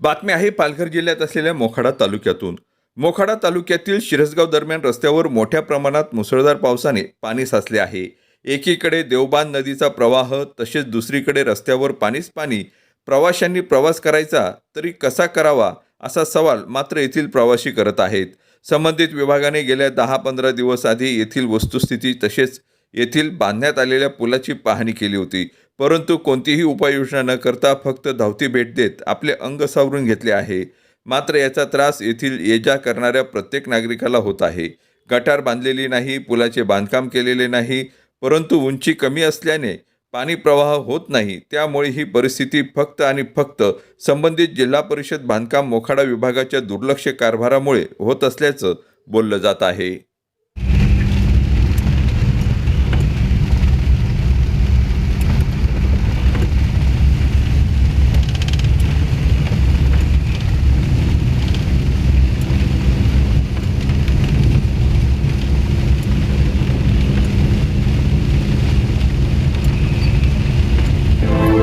बातमी आहे पालघर जिल्ह्यात असलेल्या मोखाडा तालुक्यातून. मोखाडा तालुक्यातील शिरसगाव दरम्यान रस्त्यावर मोठ्या प्रमाणात मुसळधार पावसाने पाणी साचले आहे. एकीकडे देवबान नदीचा प्रवाह तसेच दुसरीकडे रस्त्यावर पाणीच पाणी प्रवाशांनी प्रवास करायचा तरी कसा करावा असा सवाल मात्र येथील प्रवासी करत आहेत. संबंधित विभागाने गेल्या दहा पंधरा दिवस आधी येथील वस्तुस्थिती तसेच येथील बांधण्यात आलेल्या पुलाची पाहणी केली होती. परंतु कोणतीही उपाययोजना न करता फक्त धावती भेट देत आपले अंग सावरून घेतले आहे. मात्र याचा त्रास येथील ये जा करणाऱ्या प्रत्येक नागरिकाला होत आहे. गटार बांधलेली नाही पुलाचे बांधकाम केलेले नाही परंतु उंची कमी असल्याने पाणी प्रवाह होत नाही. त्यामुळे ही परिस्थिती फक्त आणि फक्त संबंधित जिल्हा परिषद बांधकाम मोखाडा विभागाच्या दुर्लक्ष कारभारामुळे होत असल्याचं बोललं जात आहे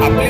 आपली